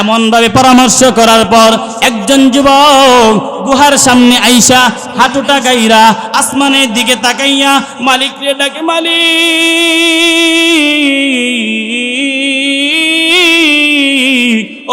এমন ভাবে পরামর্শ করার পর একজন যুবক গুহার সামনে আইসা হাঁটুটা গাইরা আসমানের দিকে তাকাইয়া, মালিক রে ডাকে মালিক,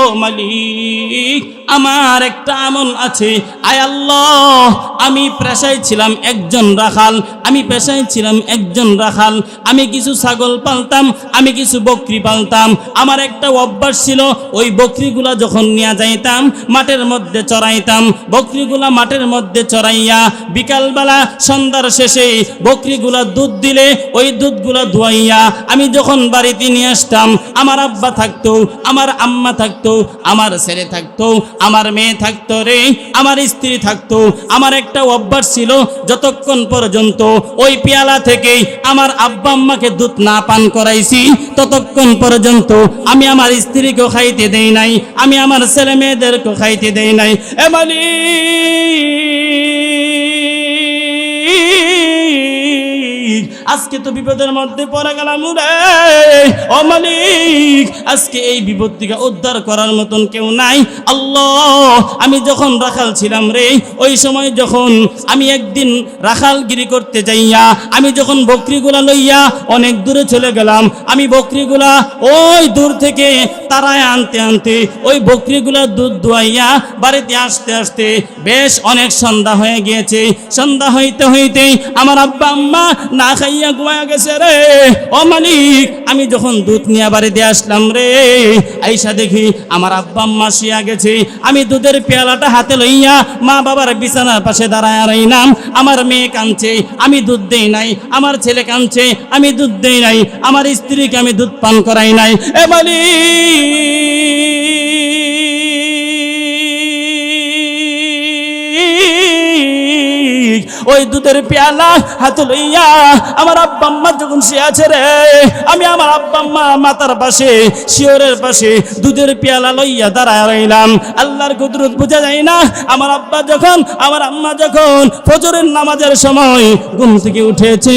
ও মালিক, আমার একটা আমল আছে, আয় আল্লাহ আমি পেশায় ছিলাম একজন রাখাল, আমি পেশায় ছিলাম একজন রাখাল। আমি কিছু ছাগল পালতাম, আমি কিছু বকরি পালতাম। আমার একটা অভ্যাস ছিল, ওই বকরিগুলা যখন নিয়ে যাইতাম, মাঠের মধ্যে চড়াইতাম। বকরিগুলা মাঠের মধ্যে চড়াইয়া বিকালবেলা সন্ধ্যার শেষে বকরিগুলা দুধ দিলে, ওই দুধগুলা ধোয়াইয়া আমি যখন বাড়িতে নিয়ে আসতাম, আমার আব্বা থাকতো, আমার আম্মা থাকতো, আমার ছেলে থাকতো, আমার মেয়ে থাকতো রে, আমার স্ত্রী থাকতো, আমার একটা অভ্যাস ছিল যতক্ষণ পর্যন্ত ওই পেয়ালা থেকেই আমার আব্বা আম্মাকে দুধ না পান করাইছি, ততক্ষণ পর্যন্ত আমি আমার স্ত্রীকেও খাইতে দেই নাই, আমি আমার ছেলে মেয়েদেরকেও খাইতে দেই নাই। এ আজকে তো বিপদের মধ্যে পড়ে গেলাম রে। ও মালিক, আজকে এই বিপদ থেকে উদ্ধার করার মতন কেউ নাই। আল্লাহ, আমি যখন রাখাল ছিলাম রে, ওই সময় যখন আমি একদিন রাখালগিরি করতে যাইয়া, আমি যখন বকরিগুলা লইয়া অনেক দূরে চলে গেলাম, আমি বকরিগুলা ওই দূর থেকে তারায় আনতে আনতে ওই বকরিগুলা দুধ দোয়াইয়া বাড়িতে আসতে আসতে বেশ অনেক সন্ধ্যা হয়ে গিয়েছে। সন্ধ্যা হইতে হইতে আমার আব্বা, আম্মা না খাইয়া ঘুমায়া গেছে রে। ও মালিক, আমি যখন দুধ নিয়ে বাড়িতে আসলাম রে, আইসা দেখি আমার আব্বা আম্মা শিয়া গেছে। আমি দুধের পেয়ালাটা হাতে লইয়া মা বাবার বিছানার পাশে দাঁড়ায় রইলাম। আমার মেয়ে কাঁদছে, আমি দুধ দেই নাই। আমার ছেলে কাঁদছে, আমি দুধ দেই নাই। আমার স্ত্রীকে আমি দুধ পান করাই নাই। এ মালিক! ওই দুধের পেয়ালা হাতে লইয়া আমার আব্বা আম্মা যখন আছে রে, আমি আমার আব্বা আম্মা মাতার পাশে, শিওরের পাশে দুধের পেয়ালা লইয়া দাঁড়ায় রইলাম। আল্লাহর কুদরত বোঝা যায় না, আমার আব্বা যখন, আমার আম্মা যখন ফজরের নামাজের সময় ঘুম থেকে উঠেছে,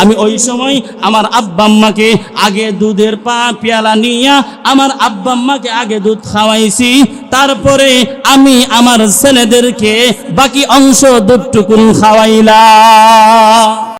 আমি ওই সময় আমার আব্বা আম্মাকে আগে দুধের পা, পেয়ালা নিয়া আমার আব্বা আম্মাকে আগে দুধ খাওয়াইছি। তারপরে আমি আমার ছেলেদেরকে বাকি অংশ দুটুকুন খাওয়াইলাম।